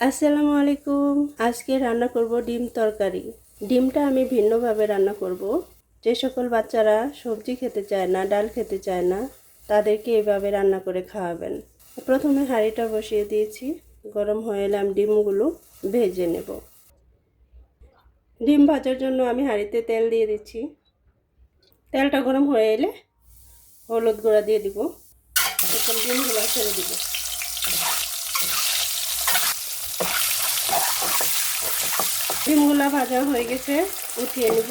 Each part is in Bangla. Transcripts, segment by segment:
আসসালামু আলাইকুম আজকে রান্না করব ডিম তরকারি। ডিমটা আমি ভিন্নভাবে রান্না করব। যে সকল বাচ্চারা সবজি খেতে চায় না, ডাল খেতে চায় না, তাদেরকে এভাবে রান্না করে খাওয়াবেন। প্রথমে হাঁড়িটা বসিয়ে দিয়েছি। গরম হয়ে এলাম ডিমগুলো ভেজে নেব। ডিম ভাজার জন্য আমি হাঁড়িতে তেল দিয়ে দিচ্ছি। তেলটা গরম হয়ে এলে হলুদ গুঁড়া দিয়ে দিব। এখন ডিমগুলো ছেড়ে দিব। ডিমগুলা ভাজা হয়ে গেছে, উঠিয়ে নিব।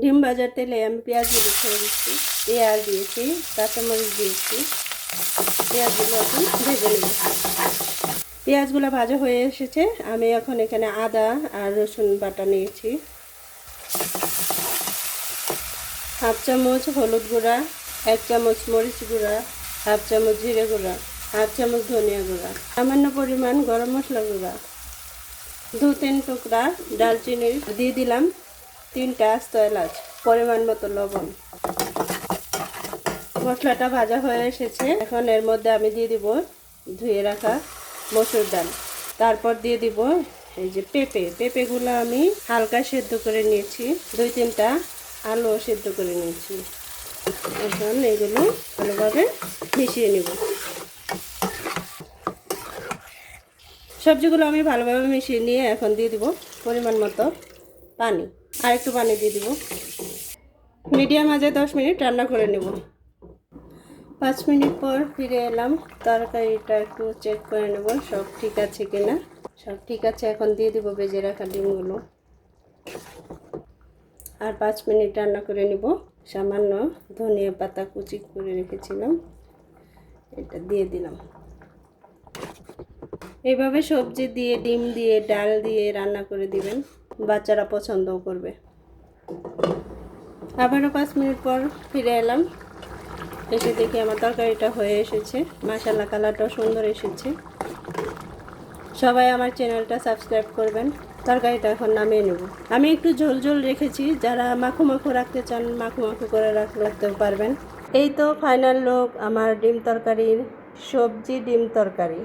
ডিম ভাজার তেলে আমি পেঁয়াজগুলো ছেড়ে দিচ্ছি, পেঁয়াজ দিয়েছি, কাঁচামরিচ দিয়েছি, পেঁয়াজগুলো এখন ভেজে নেব। পেঁয়াজগুলো ভাজা হয়ে এসেছে, আমি এখন এখানে আদা আর রসুন বাটা নিয়েছি। হাফ চামচ হলুদ গুঁড়া, এক চামচ মরিচ গুঁড়া, হাফ চামচ জিরে গুঁড়া। হাফ চামচ ধনিয়া গুঁড়া, সামান্য পরিমাণ গরম মশলা গুঁড়া, দু তিন টুকরা ডালচিনি দিয়ে দিলাম তিনটা আস্ত এলাচ, পরিমাণ মতো লবণ। মশলাটা ভাজা হয়ে এসেছে, এখন এর মধ্যে আমি দিয়ে দিব ধুয়ে রাখা মসুর ডাল। তারপর দিয়ে দিব এই যে পেঁপে, পেঁপেগুলো আমি হালকা সেদ্ধ করে নিয়েছি, দুই তিনটা আলু সেদ্ধ করে নিয়েছি। এখন এগুলো ভালোভাবে মিশিয়ে নেব। সবজিগুলো আমি ভালোভাবে মিশিয়ে নিয়ে এখন দিয়ে দিব পরিমাণ মতো পানি। আর একটু পানি দিয়ে দিব। মিডিয়াম আজে দশ মিনিট রান্না করে নেব। পাঁচ মিনিট পর ফিরে এলাম। তরকারিটা একটু চেক করে নেব সব ঠিক আছে কিনা। সব ঠিক আছে, এখন দিয়ে দিব বেজে রাখা ডিমগুলো। আর পাঁচ মিনিট রান্না করে নিব। সামান্য ধনিয়া পাতা কুচি করে রেখেছিলাম। এটা দিয়ে দিলাম। এইভাবে সবজি দিয়ে, ডিম দিয়ে, ডাল দিয়ে রান্না করে দিবেন। বাচ্চারা পছন্দও করবে। আবারও পাঁচ মিনিট পর ফিরে এলাম। এসে দেখি আমার তরকারিটা হয়ে এসেছে। মাসালা কালারটাও সুন্দর এসেছে। সবাই আমার চ্যানেলটা সাবস্ক্রাইব করবেন। তরকারিটা এখন নামিয়ে নেব। আমি একটু ঝোল ঝোল রেখেছি। যারা মাখো মাখো রাখতে চান, মাখো মাখো করে রাখ- রাখতেও পারবেন। এই তো ফাইনাল লোক আমার ডিম তরকারির সবজি ডিম তরকারি।